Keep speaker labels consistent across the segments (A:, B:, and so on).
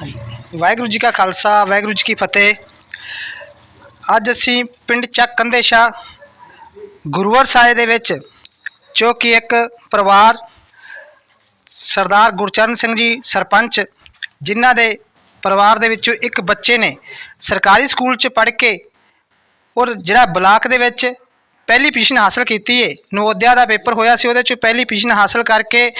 A: ਵਾਹਿਗੁਰੂ ਜੀ ਕਾ ਖਾਲਸਾ, ਵਾਹਿਗੁਰੂ ਜੀ ਕੀ ਫਤਿਹ। ਅੱਜ ਅਸੀਂ ਪਿੰਡ ਚੱਕ ਕੰਦੇਸ਼ਾ ਗੁਰੂਵਰ ਸਾਹਿਬ ਦੇ ਵਿੱਚ, ਜੋ ਕਿ ਇੱਕ ਪਰਿਵਾਰ, ਸਰਦਾਰ ਗੁਰਚਰਨ ਸਿੰਘ ਜੀ ਸਰਪੰਚ, ਜਿਨ੍ਹਾਂ ਦੇ ਪਰਿਵਾਰ ਦੇ ਵਿੱਚੋਂ ਇੱਕ ਬੱਚੇ ਨੇ, ਸਰਕਾਰੀ ਸਕੂਲ 'ਚ ਪੜ੍ਹ ਕੇ ਔਰ ਜਿਹੜਾ ਬਲਾਕ ਦੇ ਵਿੱਚ ਪਹਿਲੀ ਪੋਜੀਸ਼ਨ ਹਾਸਲ ਕੀਤੀ ਹੈ ਨਵੋਦਿਆ ਦਾ ਪੇਪਰ ਹੋਇਆ ਸੀ, ਉਹਦੇ 'ਚ ਪਹਿਲੀ ਪੋਜੀਸ਼ਨ ਹਾਸਲ ਕਰਕੇ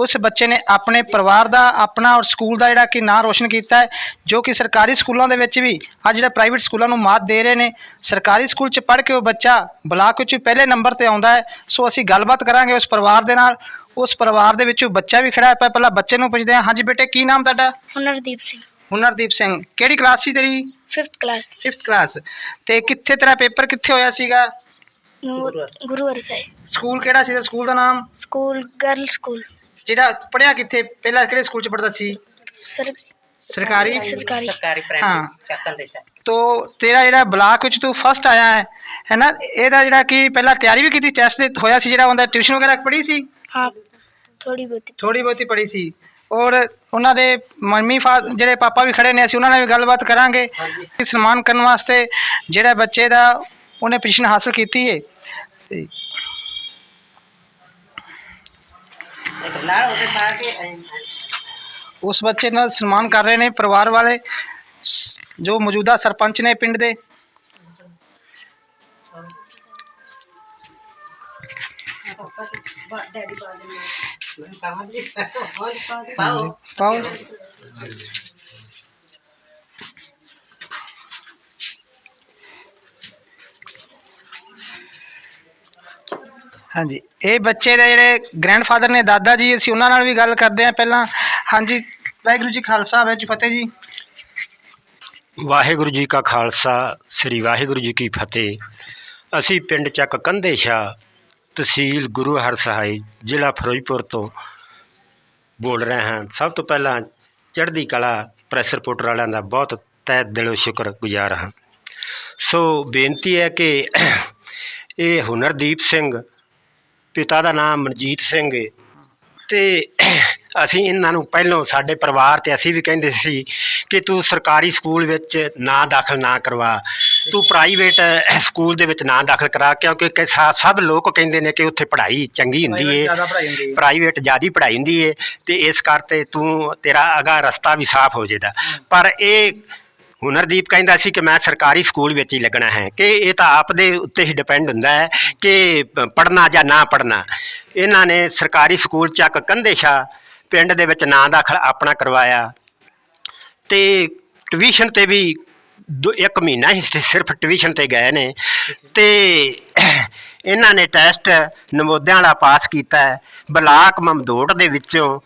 A: ਉਸ ਬੱਚੇ ਨੇ ਆਪਣੇ ਪਰਿਵਾਰ ਦਾ ਆਪਣਾ ਔਰ ਸਕੂਲ ਦਾ ਜਿਹੜਾ ਕਿ ਨਾਂ ਰੋਸ਼ਨ ਕੀਤਾ ਹੈ ਜੋ ਕਿ ਸਰਕਾਰੀ ਸਕੂਲਾਂ ਦੇ ਵਿੱਚ ਵੀ ਅੱਜ ਜਿਹੜਾ ਪ੍ਰਾਈਵੇਟ ਸਕੂਲਾਂ ਨੂੰ ਮਾਤ ਦੇ ਰਹੇ ਨੇ ਸਰਕਾਰੀ ਸਕੂਲ 'ਚ ਪੜ੍ਹ ਕੇ ਉਹ ਬੱਚਾ ਬਲਾਕ ਵਿੱਚ ਪਹਿਲੇ ਨੰਬਰ ਤੇ ਆਉਂਦਾ ਹੈ ਸੋ ਅਸੀਂ ਗੱਲਬਾਤ ਕਰਾਂਗੇ ਉਸ ਪਰਿਵਾਰ ਦੇ ਨਾਲ ਉਸ ਪਰਿਵਾਰ ਦੇ ਵਿੱਚੋਂ ਬੱਚਾ ਵੀ ਖੜਾ ਹੈ ਪਹਿਲਾਂ ਬੱਚੇ ਨੂੰ ਪੁੱਛਦੇ ਹਾਂ ਹਾਂਜੀ ਬੇਟੇ ਕੀ ਨਾਮ ਤੁਹਾਡਾ?
B: ਹੁਨਰਦੀਪ ਸਿੰਘ।
A: ਹੁਨਰਦੀਪ ਸਿੰਘ ਕਿਹੜੀ ਕਲਾਸ ਸੀ ਤੇਰੀ?
B: 5th ਕਲਾਸ
A: 5th ਕਲਾਸ ਤੇ ਕਿੱਥੇ ਤੇਰਾ ਪੇਪਰ ਕਿੱਥੇ ਹੋਇਆ ਸੀਗਾ?
B: ਗੁਰੂਵਰ ਸਾਹਿਬ।
A: ਸਕੂਲ ਕਿਹੜਾ ਸੀ ਤੇ ਸਕੂਲ ਦਾ ਨਾਮ?
B: School girl school.
A: ਜਿਹੜਾ ਪੜਿਆ ਕਿੱਥੇ ਪਹਿਲਾਂ ਕਿਹੜੇ ਸਕੂਲ ਚ ਪੜਦਾ ਸੀ?
B: ਸਰ
A: ਸਰਕਾਰੀ?
B: ਸਰਕਾਰੀ।
C: ਸਰਕਾਰੀ
A: ਹਾਂ।
C: ਪ੍ਰਾਇਮਰੀ ਦੇ
A: ਤੋ ਤੇਰਾ ਜਿਹੜਾ ਬਲਾਕ ਵਿੱਚ ਤੂੰ ਫਸਟ ਆਇਆ ਹੈ ਹੈ ਨਾ? ਇਹਦਾ ਜਿਹੜਾ ਕਿ ਪਹਿਲਾਂ ਤਿਆਰੀ ਵੀ ਕੀਤੀ ਟੈਸਟ ਦੇ ਹੋਇਆ ਸੀ ਜਿਹੜਾ ਉਹਦਾ ਟਿਊਸ਼ਨ ਵਗੈਰਾ ਪੜ੍ਹੀ ਸੀ?
B: ਹਾਂ ਥੋੜੀ ਬਹੁਤੀ।
A: ਥੋੜੀ ਬਹੁਤੀ ਪੜ੍ਹੀ ਸੀ। ਔਰ ਉਹਨਾਂ ਦੇ ਮੰਮੀ ਫਾ ਜਿਹੜੇ ਪਾਪਾ ਵੀ ਖੜੇ ਨੇ ਅਸੀਂ ਉਹਨਾਂ ਨਾਲ ਵੀ ਗੱਲਬਾਤ ਕਰਾਂਗੇ। ਕਿ ਸਨਮਾਨ ਕਰਨ ਵਾਸਤੇ ਜਿਹੜਾ ਬੱਚੇ ਦਾ ਉਹਨੇ ਪੋਜੀਸ਼ਨ ਹਾਸਲ ਕੀਤੀ ਹੈ ਤੇ
C: ਇੱਕ ਨਾਲ ਉਹਦੇ ਪਾ ਕੇ ਐਂ-
A: ਉਸ ਬੱਚੇ ਨਾਲ ਸਨਮਾਨ ਕਰ ਰਹੇ ਨੇ ਪਰਿਵਾਰ ਵਾਲੇ ਜੋ ਮੌਜੂਦਾ ਸਰਪੰਚ ਨੇ ਪਿੰਡ ਦੇ।
C: ਪਾਓ।
A: ਹਾਂਜੀ। ਇਹ ਬੱਚੇ ਦੇ ਜਿਹੜੇ ਗ੍ਰੈਂਡਫਾਦਰ ਨੇ, ਦਾਦਾ ਜੀ, ਅਸੀਂ ਉਹਨਾਂ ਨਾਲ ਵੀ ਗੱਲ ਕਰਦੇ ਹਾਂ ਪਹਿਲਾਂ। ਹਾਂਜੀ, ਵਾਹਿਗੁਰੂ ਜੀ ਖਾਲਸਾ ਵਾਹਿਗੁਰੂ ਜੀ ਫਤਿਹ ਜੀ।
D: ਵਾਹਿਗੁਰੂ ਜੀ ਕਾ ਖਾਲਸਾ, ਸ੍ਰੀ ਵਾਹਿਗੁਰੂ ਜੀ ਕੀ ਫਤਿਹ। ਅਸੀਂ ਪਿੰਡ ਚੱਕ ਕੰਧੇਸ਼ਾ ਤਹਿਸੀਲ ਗੁਰੂ ਹਰਸਹਾਈ, ਜ਼ਿਲ੍ਹਾ ਫਿਰੋਜ਼ਪੁਰ ਤੋਂ ਬੋਲ ਰਹੇ ਹਾਂ। ਸਭ ਤੋਂ ਪਹਿਲਾਂ ਚੜ੍ਹਦੀ ਕਲਾ ਪ੍ਰੈਸ ਰਿਪੋਰਟਰ ਵਾਲਿਆਂ ਦਾ ਬਹੁਤ ਤਹਿ ਦਿਲੋਂ ਸ਼ੁਕਰਗੁਜ਼ਾਰ ਹਾਂ। ਸੋ ਬੇਨਤੀ ਹੈ ਕਿ ਇਹ ਹੁਨਰਦੀਪ ਸਿੰਘ ਪਿਤਾ ਦਾ ਨਾਮ ਮਨਜੀਤ ਸਿੰਘ ਹੈ ਤੇ ਅਸੀਂ ਇਹਨਾਂ ਨੂੰ ਪਹਿਲੋਂ ਸਾਡੇ ਪਰਿਵਾਰ ਤੇ ਅਸੀਂ ਵੀ ਕਹਿੰਦੇ ਸੀ ਕਿ ਤੂੰ ਸਰਕਾਰੀ ਸਕੂਲ ਵਿੱਚ ਨਾ ਦਾਖਲ ਨਾ ਕਰਵਾ। ਤੂੰ ਪ੍ਰਾਈਵੇਟ ਸਕੂਲ ਦੇ ਵਿੱਚ ਨਾ ਦਾਖਲ ਕਰਾ ਕਿਉਂਕਿ ਕਿ ਸਾ- ਸਭ ਲੋਕ ਕਹਿੰਦੇ ਨੇ ਕਿ ਉੱਥੇ ਪੜ੍ਹਾਈ ਚੰਗੀ ਹੁੰਦੀ ਏ।
A: ਜ਼ਿਆਦਾ ਪੜ੍ਹਾਈ ਹੁੰਦੀ ਹੈ
D: ਪ੍ਰਾਈਵੇਟ ਜਿਆਦੀ ਪੜ੍ਹਾਈ ਹੁੰਦੀ ਏ ਤੇ ਇਸ ਕਰਕੇ ਤੂੰ ਤੇਰਾ ਅਗਾ ਰਸਤਾ ਵੀ ਸਾਫ਼ ਹੋ ਜਾਏਗਾ ਪਰ ਇਹ ਹੁਨਰਦੀਪ ਕਹਿੰਦਾ ਸੀ ਕਿ ਮੈਂ ਸਰਕਾਰੀ ਸਕੂਲ ਵਿੱਚ ਹੀ ਲੱਗਣਾ ਹੈ ਕਿ ਇਹ ਤਾਂ ਆਪ ਦੇ ਉੱਤੇ ਹੀ ਡਿਪੈਂਡ ਹੁੰਦਾ ਹੈ ਕਿ ਪੜਨਾ ਜਾਂ ਨਾ ਪੜਨਾ ਇਹਨਾਂ ਨੇ ਸਰਕਾਰੀ ਸਕੂਲ ਚੱਕ ਕੰਧੇਸ਼ਾ ਪਿੰਡ ਦੇ ਵਿੱਚ ਨਾਂ ਦਾਖਲ ਆਪਣਾ ਕਰਵਾਇਆ। ਤੇ ਟਿਊਸ਼ਨ ਤੇ ਵੀ ਦੋ, ਇੱਕ ਮਹੀਨਾ ਹੀ ਸਿਰਫ ਟਿਊਸ਼ਨ ਤੇ ਗਏ ਨੇ। ਤੇ ਇਹਨਾਂ ਨੇ ਟੈਸਟ ਨਵੋਦਿਆਂ ਵਾਲਾ ਪਾਸ ਕੀਤਾ। ਬਲਾਕ ਮਮਦੋਟ ਦੇ ਵਿੱਚੋਂ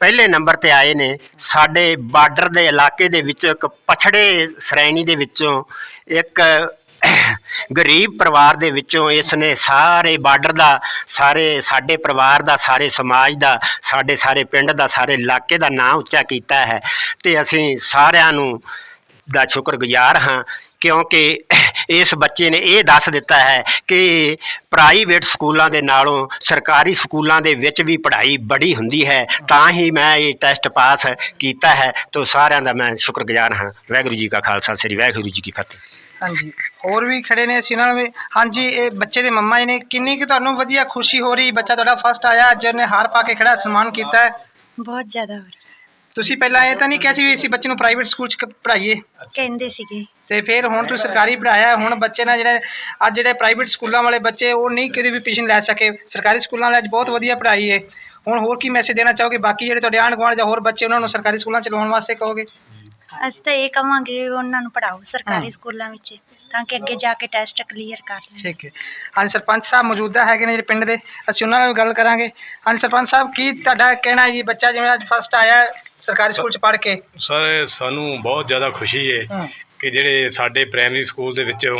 D: ਪਹਿਲੇ ਨੰਬਰ ਤੇ ਆਏ ਨੇ, ਸਾਡੇ ਬਾਰਡਰ ਦੇ ਇਲਾਕੇ ਦੇ ਵਿੱਚ ਇੱਕ ਪਛੜੇ ਸ਼੍ਰੇਣੀ ਦੇ ਵਿੱਚੋਂ ਇੱਕ ਗਰੀਬ ਪਰਿਵਾਰ ਦੇ ਵਿੱਚੋਂ ਇਸ ਨੇ ਸਾਰੇ ਬਾਰਡਰ ਦਾ, ਸਾਰੇ ਸਾਡੇ ਪਰਿਵਾਰ ਦਾ, ਸਾਰੇ ਸਮਾਜ ਦਾ, ਸਾਡੇ ਸਾਰੇ ਪਿੰਡ ਦਾ, ਸਾਰੇ ਇਲਾਕੇ ਦਾ ਨਾਂ ਉੱਚਾ ਕੀਤਾ ਹੈ। ਤੇ ਅਸੀਂ ਸਾਰਿਆਂ ਨੂੰ ਦਾ ਸ਼ੁਕਰਗੁਜ਼ਾਰ ਹਾਂ ਕਿਉਂਕਿ ਇਸ ਬੱਚੇ ਨੇ ਇਹ ਦੱਸ ਦਿੱਤਾ ਹੈ ਕਿ ਪ੍ਰਾਈਵੇਟ ਸਕੂਲਾਂ ਦੇ ਨਾਲੋਂ ਸਰਕਾਰੀ ਸਕੂਲਾਂ ਦੇ ਵਿੱਚ ਵੀ ਪੜ੍ਹਾਈ ਬੜੀ ਹੁੰਦੀ ਹੈ। ਤਾਂ ਹੀ ਮੈਂ ਇਹ ਟੈਸਟ ਪਾਸ ਕੀਤਾ ਹੈ। ਤੋਂ ਸਾਰਿਆਂ ਦਾ ਮੈਂ ਸ਼ੁਕਰਗੁਜ਼ਾਰ ਹਾਂ। ਵਾਹਿਗੁਰੂ ਜੀ ਕਾ ਖਾਲਸਾ ਸ੍ਰੀ ਵਾਹਿਗੁਰੂ ਜੀ ਕੀ ਫਤਿਹ।
A: ਹਾਂਜੀ ਹੋਰ ਵੀ ਖੜੇ ਨੇ ਅਸੀਂ ਉਹਨਾਂ ਨੂੰ ਵੀ। ਹਾਂਜੀ ਇਹ ਬੱਚੇ ਦੇ ਮੰਮਾ ਜੀ ਨੇ ਕਿੰਨੀ ਕਿ ਤੁਹਾਨੂੰ ਵਧੀਆ ਖੁਸ਼ੀ ਹੋ ਰਹੀ? ਬੱਚਾ ਤੁਹਾਡਾ ਫਸਟ ਆਇਆ ਅੱਜ ਉਹਨੇ ਹਾਰ ਪਾ ਕੇ ਖੜਾ ਸਨਮਾਨ ਕੀਤਾ ਹੈ।
B: ਬਹੁਤ ਜ਼ਿਆਦਾ ਹੋ ਰਿਹਾ।
A: ਤੁਸੀਂ ਪਹਿਲਾਂ ਇਹ ਤਾਂ ਨਹੀਂ ਕਿਹਾ ਸੀ ਵੀ ਅਸੀਂ ਬੱਚੇ ਨੂੰ ਪ੍ਰਾਈਵੇਟ ਸਕੂਲ 'ਚ ਕ- ਪੜ੍ਹਾਈਏ?
B: ਕਹਿੰਦੇ ਸੀਗੇ।
A: ਤੇ ਫਿਰ ਹੁਣ ਤੁਸੀਂ ਸਰਕਾਰੀ ਪੜਾਇਆ ਹੁਣ ਬੱਚੇ ਨਾਲ ਜਿਹੜੇ ਅੱਜ ਜਿਹੜੇ ਪ੍ਰਾਈਵੇਟ ਸਕੂਲਾਂ ਵਾਲੇ ਬੱਚੇ ਉਹ ਨਹੀਂ ਕਿਤੇ ਵੀ ਪੋਜੀਸ਼ਨ ਲੈ ਸਕੇ। ਸਰਕਾਰੀ ਸਕੂਲਾਂ ਵਾਲੇ ਅੱਜ ਬਹੁਤ ਵਧੀਆ ਪੜ੍ਹਾਈ ਹੈ ਹੁਣ ਹੋਰ ਕੀ ਮੈਸੇਜ ਦੇਣਾ ਚਾਹੋਗੇ? ਬਾਕੀ ਜਿਹੜੇ ਤੁਹਾਡੇ ਆਂਢ ਗੁਆਂਢ ਜਾਂ ਹੋਰ ਬੱਚੇ ਉਹਨਾਂ ਨੂੰ ਸਰਕਾਰੀ ਸਕੂਲਾਂ ਚ ਲਾਉਣ ਵਾਸਤੇ ਕਹੋਗੇ?
E: ਅਸੀਂ ਤਾਂ ਇਹ ਕਵਾਂਗੇ ਉਹਨਾਂ ਨੂੰ ਪੜਾਓ। ਸਰਕਾਰੀ ਸਕੂਲਾਂ ਵਿੱਚ ਤਾਂ ਕਿ ਅੱਗੇ ਜਾ ਕੇ ਟੈਸਟ ਕਲੀਅਰ ਕਰ ਲੈਣ।
A: ਠੀਕ ਹੈ। ਹਾਂਜੀ ਸਰਪੰਚ ਸਾਹਿਬ ਮੌਜੂਦਾ ਹੈਗੇ ਨੇ ਜਿਹੜੇ ਪਿੰਡ ਦੇ ਅਸੀਂ ਉਹਨਾਂ ਨਾਲ ਵੀ ਗੱਲ ਕਰਾਂਗੇ। ਹਾਂਜੀ ਸਰਪੰਚ ਸਾਹਿਬ ਕੀ ਤੁਹਾਡਾ ਕਹਿਣਾ ਹੈ ਜੀ? ਬੱਚਾ ਜਿਵੇਂ ਅੱਜ ਫਸਟ ਆਇਆ ਹੈ ਸਰਕਾਰੀ ਸਕੂਲ ਚ ਪੜ੍ਹ ਕੇ।
F: ਸਰ ਸਾਨੂੰ ਬਹੁਤ ਜ਼ਿਆਦਾ ਖੁਸ਼ੀ ਹੂੰ ਕਿ ਜਿਹੜੇ ਸਾਡੇ ਪ੍ਰਾਇਮਰੀ ਸਕੂਲ ਦੇ ਵਿੱਚੋਂ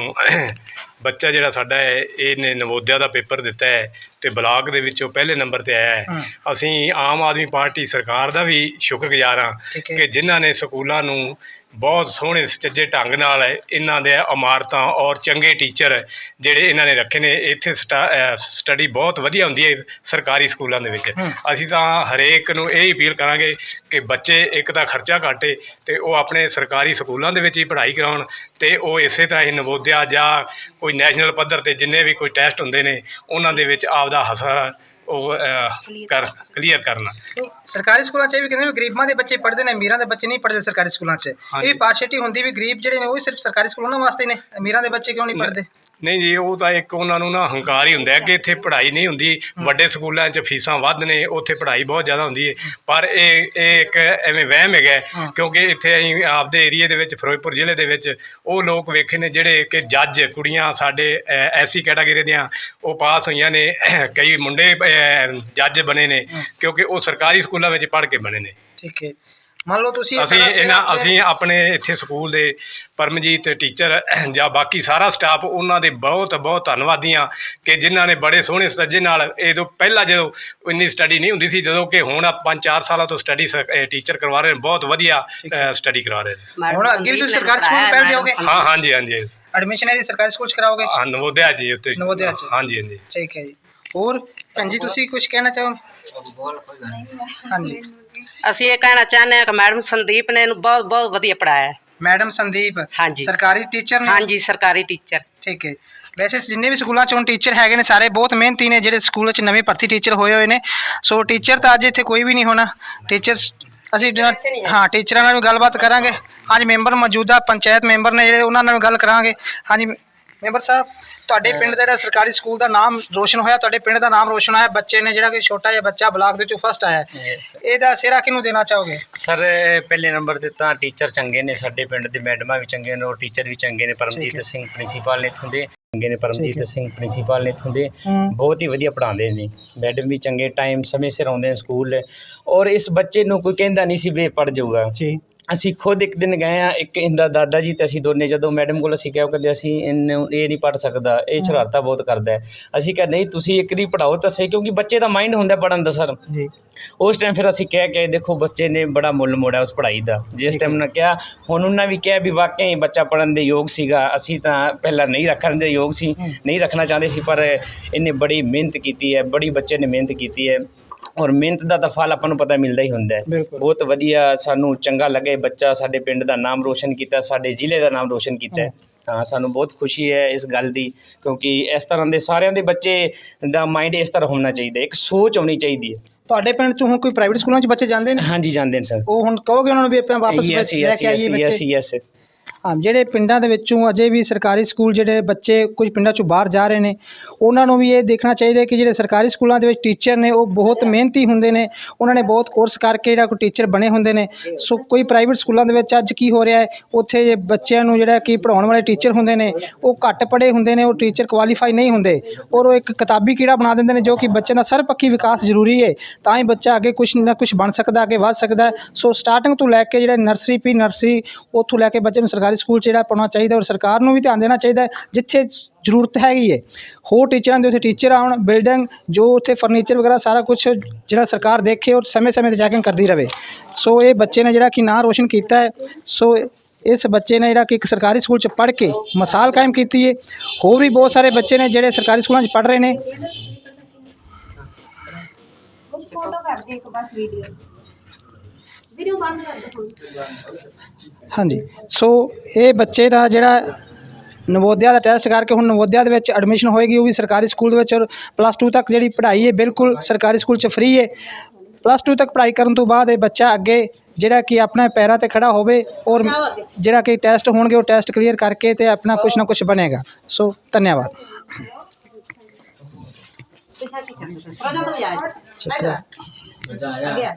F: ਬੱਚਾ ਜਿਹੜਾ ਸਾਡਾ ਹੈ ਇਹਨੇ ਨਵੋਦਿਆ ਦਾ ਪੇਪਰ ਦਿੱਤਾ ਹੈ ਤੇ ਬਲਾਕ ਦੇ ਵਿੱਚੋਂ ਪਹਿਲੇ ਨੰਬਰ ਤੇ ਆਇਆ ਹੈ। ਅਸੀਂ ਆਮ ਆਦਮੀ ਪਾਰਟੀ ਸਰਕਾਰ ਦਾ ਵੀ ਸ਼ੁਕਰਗੁਜ਼ਾਰ ਹੈ। ਕਿ ਜਿਨ੍ਹਾਂ ਨੇ ਸਕੂਲਾਂ ਨੂੰ ਬਹੁਤ ਸੋਹਣੇ ਸੁਚੱਜੇ ਢੰਗ ਨਾਲ ਇਹਨਾਂ ਦੇ ਇਮਾਰਤਾਂ ਔਰ ਚੰਗੇ ਟੀਚਰ ਜਿਹੜੇ ਇਹਨਾਂ ਨੇ ਰੱਖੇ ਨੇ ਇੱਥੇ ਸਟੱਡੀ ਬਹੁਤ ਵਧੀਆ ਹੁੰਦੀ ਹੈ ਸਰਕਾਰੀ ਸਕੂਲਾਂ ਦੇ ਵਿੱਚ
A: ਹੂੰ।
F: ਅਸੀਂ ਤਾਂ ਹਰੇਕ ਨੂੰ ਇਹ ਅਪੀਲ ਕਰਾਂਗੇ ਕਿ ਬੱਚੇ ਇੱਕ ਤਾਂ ਖਰਚਾ ਘਾਟੇ ਤੇ ਉਹ ਆਪਣੇ ਸਰਕਾਰੀ ਸਕੂਲਾਂ ਦੇ ਵਿੱਚ ਹੀ ਪੜ੍ਹਾਈ ਕਰਾਉਣ ਤੇ ਉਹ ਇਸੇ ਤਰ੍ਹਾਂ ਹੀ ਨਵੋਦਿਆ ਜਾਂ ਕੋਈ ਨੈਸ਼ਨਲ ਪੱਧਰ ਤੇ ਜਿੰਨੇ ਵੀ ਕੋਈ ਟੈਸਟ ਹੁੰਦੇ ਨੇ ਉਹਨਾਂ ਦੇ ਵਿੱਚ ਆਪਦਾ ਹਸਾ ਉਹ ਅਹ, ਕਰ ਕਲੀਅਰ ਕਰਨਾ।
A: ਨਹੀਂ, ਸਰਕਾਰੀ ਸਕੂਲਾਂ 'ਚ ਇਹ ਵੀ ਕਹਿੰਦੇ ਵੀ ਗਰੀਬਾਂ ਦੇ ਬੱਚੇ ਪੜ੍ਹਦੇ ਨੇ ਅਮੀਰਾਂ ਦੇ ਬੱਚੇ ਨਹੀਂ ਪੜ੍ਹਦੇ ਸਰਕਾਰੀ ਸਕੂਲਾਂ 'ਚ। ਇਹ
F: ਹਾਂਜੀ।
A: ਪਾਰਸ਼ੈਲਿਟੀ ਹੁੰਦੀ ਵੀ ਗਰੀਬ ਜਿਹੜੇ ਨੇ ਉਹ ਸਿਰਫ ਸਰਕਾਰੀ ਸਕੂਲਾਂ ਵਾਸਤੇ ਨੇ। ਅਮੀਰਾਂ ਦੇ ਬੱਚੇ ਕਿਉਂ ਨਹੀਂ ਪੜ੍ਹਦੇ?
F: ਨਹੀਂ ਜੀ ਉਹ ਤਾਂ ਇੱਕ ਉਹਨਾਂ ਨੂੰ ਨਾ ਹੰਕਾਰ ਹੀ ਹੁੰਦਾ ਹੈ ਕਿ ਇੱਥੇ ਪੜ੍ਹਾਈ ਨਹੀਂ ਹੁੰਦੀ ਵੱਡੇ ਸਕੂਲਾਂ 'ਚ ਫੀਸਾਂ ਵੱਧ ਨੇ ਉੱਥੇ ਪੜ੍ਹਾਈ ਬਹੁਤ ਜ਼ਿਆਦਾ ਹੁੰਦੀ ਹੈ। ਪਰ ਇਹ ਇਹ ਇੱਕ ਐਵੇਂ ਵਹਿਮ ਹੈਗਾ। ਕਿਉਂਕਿ ਇੱਥੇ ਅਸੀਂ ਆਪਦੇ ਏਰੀਏ ਦੇ ਵਿੱਚ ਫਿਰੋਜ਼ਪੁਰ ਜ਼ਿਲ੍ਹੇ ਦੇ ਵਿੱਚ ਉਹ ਲੋਕ ਵੇਖੇ ਨੇ ਜਿਹੜੇ ਕਿ ਜੱਜ ਕੁੜੀਆਂ ਸਾਡੇ ਐਸੀ ਕੈਟਾਗਰੀ ਦੀਆਂ ਉਹ ਪਾਸ ਹੋਈਆਂ ਨੇ ਕਈ ਮੁੰਡੇ ਜੱਜ ਬਣੇ ਨੇ ਕਿਉਂਕਿ ਉਹ ਸਰਕਾਰੀ ਸਕੂਲਾਂ ਵਿੱਚ ਪੜ੍ਹ ਕੇ ਬਣੇ ਨੇ।
A: ਠੀਕ ਹੈ। ਮੰਨ ਲਓ ਤੁਸੀਂ
F: ਅਸੀਂ ਇਹਨਾਂ ਅਸੀਂ ਆਪਣੇ ਇੱਥੇ ਸਕੂਲ ਦੇ ਪਰਮਜੀਤ ਟੀਚਰ ਜਾਂ ਬਾਕੀ ਸਾਰਾ ਸਟਾਫ ਉਹਨਾਂ ਦੇ ਬਹੁਤ ਬਹੁਤ ਧੰਨਵਾਦੀ ਹਾਂ ਕਿ ਜਿਨ੍ਹਾਂ ਨੇ ਬੜੇ ਸੋਹਣੇ ਸੱਜੇ ਨਾਲ ਇਹ ਤੋਂ ਪਹਿਲਾਂ ਜਦੋਂ ਇੰਨੀ ਸਟੱਡੀ ਨਹੀਂ ਹੁੰਦੀ ਸੀ ਜਦੋਂ ਕਿ ਹੁਣ 5-4 ਸਾਲਾਂ ਤੋਂ ਸਟੱਡੀ ਟੀਚਰ ਕਰਵਾ ਰਹੇ ਨੇ ਬਹੁਤ ਵਧੀਆ ਸਟੱਡੀ ਕਰਾ ਰਹੇ ਨੇ।
A: ਹੁਣ ਅੱਗੇ ਵੀ ਤੁਸੀਂ ਸਰਕਾਰੀ ਸਕੂਲ ਪਹਿਲ ਦਿਓਗੇ
F: ਹਾਂ ਹਾਂਜੀ ਹਾਂਜੀ
A: ਐਡਮਿਸ਼ਨ ਇਹਦੀ ਸਰਕਾਰੀ ਸਕੂਲ 'ਚ ਕਰਾਓਗੇ?
F: ਹਾਂ ਨਵੋਦਿਆ ਜੀ ਉੱਤੇ।
A: ਨਵੋਦਿਆ 'ਚ।
F: ਹਾਂਜੀ ਹਾਂਜੀ।
A: ਠੀਕ ਹੈ ਜੀ। ਹੋਰ ਭੈਣ ਜੀ ਤੁਸੀਂ ਕੁਝ ਕਹਿਣਾ ਚਾਹੋ ਹਾਂਜੀ।
C: ਅਸੀਂ ਇਹ ਕਹਿਣਾ ਚਾਹੁੰਦੇ ਹਾਂ ਕਿ ਮੈਡਮ ਸੰਦੀਪ ਨੇ ਇਹਨੂੰ ਬਹੁਤ ਬਹੁਤ ਵਧੀਆ ਪੜਾਇਆ
A: ਮੈਡਮ ਸੰਦੀਪ
C: ਹਾਂਜੀ।
A: ਸਰਕਾਰੀ ਟੀਚਰ ਨੇ?
C: ਹਾਂਜੀ ਸਰਕਾਰੀ ਟੀਚਰ
A: ਠੀਕ ਹੈ। ਵੈਸੇ ਜਿੰਨੇ ਵੀ ਸਕੂਲਾਂ 'ਚ ਟੀਚਰ ਹੈਗੇ ਨੇ ਸਾਰੇ ਬਹੁਤ ਮਿਹਨਤੀ ਨੇ ਜਿਹੜੇ ਸਕੂਲ 'ਚ ਨਵੇਂ ਭਰਤੀ ਟੀਚਰ ਹੋਏ ਹੋਏ ਨੇ। ਸੋ ਟੀਚਰ ਤਾਂ ਅੱਜ ਇੱਥੇ ਕੋਈ ਵੀ ਨਹੀਂ ਹੋਣਾ। ਟੀਚਰਸ ਅਸੀਂ ਜਿਹੜਾ-
C: ਇੱਥੇ ਨਹੀਂ ਹੈ।
A: ਹਾਂ ਟੀਚਰਾਂ ਨਾਲ ਵੀ ਗੱਲਬਾਤ ਕਰਾਂਗੇ। ਹਾਂਜੀ ਮੈਂਬਰ ਮੌਜੂਦਾ ਪੰਚਾਇਤ ਮੈਂਬਰ ਨੇ ਜਿਹੜੇ ਉਹਨਾਂ ਨਾਲ ਵੀ ਗੱਲ ਕਰਾਂਗੇ। ਹਾਂਜੀ ਮੈਂਬਰ ਸਾਹਿਬ ਤੁਹਾਡੇ ਪਿੰਡ ਦਾ ਜਿਹੜਾ ਸਰਕਾਰੀ ਸਕੂਲ ਦਾ ਨਾਮ ਰੋਸ਼ਨ ਹੋਇਆ ਤੁਹਾਡੇ ਪਿੰਡ ਦਾ ਨਾਮ ਰੋਸ਼ਨ ਹੋਇਆ ਬੱਚੇ ਨੇ ਜਿਹੜਾ ਕਿ ਛੋਟਾ ਜਿਹਾ ਬੱਚਾ ਬਲਾਕ ਦੇ ਵਿੱਚੋਂ ਫਸਟ ਆਇਆ। ਹੈ। ਇਹਦਾ ਸਿਹਰਾ ਕਿਹਨੂੰ ਦੇਣਾ ਚਾਹੋਗੇ?
G: ਸਰ ਪਹਿਲੇ ਨੰਬਰ ਤੇ ਤਾਂ ਟੀਚਰ ਚੰਗੇ ਨੇ ਸਾਡੇ ਪਿੰਡ ਦੇ ਮੈਡਮਾਂ ਵੀ ਚੰਗੇ ਨੇ ਔਰ ਟੀਚਰ ਵੀ ਚੰਗੇ ਨੇ
A: ਠੀਕ ਹੈ।
G: ਪਰਮਜੀਤ ਸਿੰਘ ਪ੍ਰਿੰਸੀਪਲ ਨੇ ਇੱਥੋਂ ਦੇ ਚੰਗੇ ਨੇ
A: ਠੀਕ ਹੈ।
G: ਪਰਮਜੀਤ ਸਿੰਘ ਪ੍ਰਿੰਸੀਪਲ ਨੇ ਇੱਥੋਂ ਦੇ ਬਹੁਤ ਹੀ ਵਧੀਆ ਪੜ੍ਹਾਉਂਦੇ ਨੇ। ਮੈਡਮ ਵੀ ਚੰਗੇ ਟਾਈਮ ਸਮੇਂ ਸਿਰ ਆਉਂਦੇ ਨੇ ਸਕੂਲ। ਔਰ ਇਸ ਬੱਚੇ ਨੂੰ ਕੋਈ ਕਹਿੰਦਾ ਨਹੀਂ ਸੀ ਵੀ ਇਹ ਪੜ੍ਹ ਜਾਊਗਾ।
A: ਜੀ।
G: ਅਸੀਂ ਖੁਦ ਇੱਕ ਦਿਨ ਗਏ ਆ ਇੱਕ ਇਹਦਾ ਦਾਦਾ ਜੀ ਤੇ ਅਸੀਂ ਦੋਨੇ ਜਦੋਂ ਮੈਡਮ ਕੋਲ ਅਸੀਂ ਕਿਹਾ ਉਹ ਕਹਿੰਦੇ ਅਸੀਂ ਇਹਨੂੰ ਇਹ ਨਹੀਂ ਪੜ੍ਹ ਸਕਦਾ ਇਹ ਸ਼ਰਾਰਤਾਂ ਬਹੁਤ ਕਰਦਾ ਹੈ। ਅਸੀਂ ਕਿਹਾ ਨਹੀਂ ਤੁਸੀਂ ਇੱਕ ਦੀ ਪੜਾਓ ਤਾਂ ਸਹੀ ਕਿਉਂਕਿ ਬੱਚੇ ਦਾ ਮਾਈਂਡ ਹੁੰਦਾ ਪੜਨ ਦਾ ਸਰ।
A: ਜੀ।
G: ਉਸ ਟਾਈਮ ਫਿਰ ਅਸੀਂ ਕਹਿ ਕੇ ਦੇਖੋ ਬੱਚੇ ਨੇ ਬੜਾ ਮੁੱਲ ਮੋੜਿਆ ਉਸ ਪੜ੍ਹਾਈ ਦਾ। ਜਿਸ ਟਾਈਮ ਉਹਨਾਂ ਕਿਹਾ ਹੁਣ ਉਹਨਾਂ ਵੀ ਕਿਹਾ ਵੀ ਵਾਕਿਆ ਹੀ ਬੱਚਾ ਪੜਨ ਦੇ ਯੋਗ ਸੀਗਾ ਅਸੀਂ ਤਾਂ ਪਹਿਲਾਂ ਨਹੀਂ ਰੱਖਣ ਦੇ ਯੋਗ ਸੀ। ਨਹੀਂ ਰੱਖਣਾ ਚਾਹੁੰਦੇ ਸੀ ਪਰ ਇਹਨੇ ਬੜੀ ਮਿਹਨਤ ਕੀਤੀ ਹੈ ਬੜੀ ਬੱਚੇ ਨੇ ਮਿਹਨਤ ਕੀਤੀ ਹੈ। ਔਰ ਮਿਹਨਤ ਦਾ ਤਾਂ ਫਲ ਆਪਾਂ ਨੂੰ ਪਤਾ ਮਿਲਦਾ ਹੀ ਹੁੰਦਾ ਹੈ।
A: ਬਿਲਕੁਲ।
G: ਬਹੁਤ ਵਧੀਆ ਸਾਨੂੰ ਚੰਗਾ ਲੱਗੇ ਬੱਚਾ ਸਾਡੇ ਪਿੰਡ ਦਾ ਨਾਮ ਰੋਸ਼ਨ ਕੀਤਾ ਸਾਡੇ ਜ਼ਿਲ੍ਹੇ ਦਾ ਨਾਮ ਰੋਸ਼ਨ ਕੀਤਾ ਹੈ। ਹਾਂ। ਸਾਨੂੰ ਬਹੁਤ ਖੁਸ਼ੀ ਹੈ ਇਸ ਗੱਲ ਦੀ ਕਿਉਂਕਿ ਇਸ ਤਰ੍ਹਾਂ ਦੇ ਸਾਰਿਆਂ ਦੇ ਬੱਚੇ ਦਾ ਮਾਈਂਡ ਇਸ ਤਰ੍ਹਾਂ ਹੋਣਾ ਚਾਹੀਦਾ ਹੈ ਇੱਕ ਸੋਚ ਹੋਣੀ ਚਾਹੀਦੀ ਹੈ।
A: ਤੁਹਾਡੇ ਪਿੰਡ 'ਚ ਹੁਣ ਕੋਈ ਪ੍ਰਾਈਵੇਟ ਸਕੂਲਾਂ 'ਚ ਬੱਚੇ ਜਾਂਦੇ ਨੇ?
G: ਹਾਂਜੀ ਜਾਂਦੇ ਨੇ ਸਰ।
A: ਉਹ ਹੁਣ ਕਹੋਗੇ ਉਹਨਾਂ ਨੂੰ ਵੀ ਆਪਾਂ ਵਾਪਸ
G: ਯੈਸ
A: ਲੈ
G: ਯੈਸ
A: ਕੇ ਆਈਏ
G: ਯੈਸ
A: ਬੱਚੇ?
G: ਯੈਸ
A: ਹਾਂ ਜਿਹੜੇ ਪਿੰਡਾਂ ਦੇ ਵਿੱਚੋਂ ਅਜੇ ਵੀ ਸਰਕਾਰੀ ਸਕੂਲ ਜਿਹੜੇ ਬੱਚੇ ਕੁਝ ਪਿੰਡਾਂ ਚੋਂ ਬਾਹਰ ਜਾ ਰਹੇ ਨੇ, ਉਹਨਾਂ ਨੂੰ ਵੀ ਇਹ ਦੇਖਣਾ ਚਾਹੀਦਾ ਕਿ ਜਿਹੜੇ ਸਰਕਾਰੀ ਸਕੂਲਾਂ ਦੇ ਵਿੱਚ ਟੀਚਰ ਨੇ, ਉਹ ਬਹੁਤ ਮਿਹਨਤੀ ਹੁੰਦੇ ਨੇ, ਉਹਨਾਂ ਨੇ ਬਹੁਤ ਕੋਰਸ ਕਰਕੇ ਜਿਹੜਾ ਕੋਈ ਟੀਚਰ ਬਣੇ ਹੁੰਦੇ ਨੇ। ਸੋ ਕੋਈ ਪ੍ਰਾਈਵੇਟ ਸਕੂਲਾਂ ਦੇ ਵਿੱਚ ਅੱਜ ਕੀ ਹੋ ਰਿਹਾ ਹੈ, ਉੱਥੇ ਜੇ ਬੱਚਿਆਂ ਨੂੰ ਜਿਹੜਾ ਕਿ ਪੜਾਉਣ ਵਾਲੇ ਟੀਚਰ ਹੁੰਦੇ ਨੇ, ਉਹ ਘੱਟ ਪੜ੍ਹੇ ਹੁੰਦੇ ਨੇ, ਉਹ ਟੀਚਰ ਕੁਆਲੀਫਾਈ ਨਹੀਂ ਹੁੰਦੇ, ਔਰ ਉਹ ਇੱਕ ਕਿਤਾਬੀ ਕੀੜਾ ਬਣਾ ਦਿੰਦੇ ਨੇ ਜੋ ਕਿ ਬੱਚੇ ਦਾ ਸਰਵਪੱਖੀ ਵਿਕਾਸ ਜ਼ਰੂਰੀ ਹੈ ਤਾਂ ਹੀ ਬੱਚਾ ਅੱਗੇ ਕੁਝ ਨਾ ਕੁਝ ਬਣ ਸਕਦਾ, ਅੱਗੇ ਵੱਧ ਸਕਦਾ ਸੋ ਸਟਾਰਟਿੰਗ ਤੋਂ ਲੈ ਕੇ ਜਿਹੜਾ ਨਰਸਰੀ ਪੀ ਨਰਸਰੀ ਉੱਥੋਂ ਲੈ ਕੇ ਬੱਚੇ ਨੂੰ ਸਰਕਾਰੀ ਸਰਕਾਰੀ ਸਕੂਲ 'ਚ ਜਿਹੜਾ ਪਾਉਣਾ ਚਾਹੀਦਾ ਔਰ ਸਰਕਾਰ ਨੂੰ ਵੀ ਧਿਆਨ ਦੇਣਾ ਚਾਹੀਦਾ ਜਿੱਥੇ ਜ਼ਰੂਰਤ ਹੈਗੀ ਹੈ। ਹੋਰ ਟੀਚਰਾਂ ਦੇ ਉੱਥੇ ਟੀਚਰ ਆਉਣ ਬਿਲਡਿੰਗ ਜੋ ਉੱਥੇ ਫਰਨੀਚਰ ਵਗੈਰਾ ਸਾਰਾ ਕੁਝ ਜਿਹੜਾ ਸਰਕਾਰ ਦੇਖੇ ਔਰ ਸਮੇਂ-ਸਮੇਂ ਤੇ ਚੈਕਿੰਗ ਕਰਦੀ ਰਹੇ ਸੋ ਇਹ ਬੱਚੇ ਨੇ ਜਿਹੜਾ ਕਿ ਨਾਂ ਰੋਸ਼ਨ ਕੀਤਾ ਹੈ। ਸੋ ਇਸ ਬੱਚੇ ਨੇ ਜਿਹੜਾ ਕਿ ਇੱਕ ਸਰਕਾਰੀ ਸਕੂਲ 'ਚ ਪੜ੍ਹ ਕੇ ਮਿਸਾਲ ਕਾਇਮ ਕੀਤੀ ਹੈ। ਹੋਰ ਵੀ ਬਹੁਤ ਸਾਰੇ ਬੱਚੇ ਨੇ ਜਿਹੜੇ ਸਰਕਾਰੀ ਸਕੂਲਾਂ 'ਚ ਪੜ੍ਹ ਰਹੇ ਨੇ। ਹਾਂਜੀ ਸੋ ਇਹ ਬੱਚੇ ਦਾ ਜਿਹੜਾ ਨਵੋਦਿਆ ਦਾ ਟੈਸਟ ਕਰਕੇ ਹੁਣ ਨਵੋਦਿਆ ਦੇ ਵਿੱਚ ਐਡਮਿਸ਼ਨ ਹੋਏਗੀ ਉਹ ਵੀ ਸਰਕਾਰੀ ਸਕੂਲ ਦੇ ਵਿੱਚ ਔਰ ਪਲੱਸ 2 ਤੱਕ ਜਿਹੜੀ ਪੜ੍ਹਾਈ ਹੈ ਬਿਲਕੁਲ ਸਰਕਾਰੀ ਸਕੂਲ 'ਚ ਫ੍ਰੀ ਹੈ ਪਲੱਸ 2 ਤੱਕ ਪੜ੍ਹਾਈ ਕਰਨ ਤੋਂ ਬਾਅਦ ਇਹ ਬੱਚਾ ਅੱਗੇ ਜਿਹੜਾ ਕਿ ਆਪਣੇ ਪੈਰਾਂ ਤੇ ਖੜਾ ਹੋਵੇ ਔਰ ਜਿਹੜਾ ਕਿ ਟੈਸਟ ਹੋਣਗੇ ਉਹ ਟੈਸਟ ਕਲੀਅਰ ਕਰਕੇ ਤੇ ਆਪਣਾ ਕੁਝ ਨਾ ਕੁਝ ਬਣੇਗਾ ਸੋ ਧੰਨਵਾਦ ਸ਼ੁਕਰੀਆ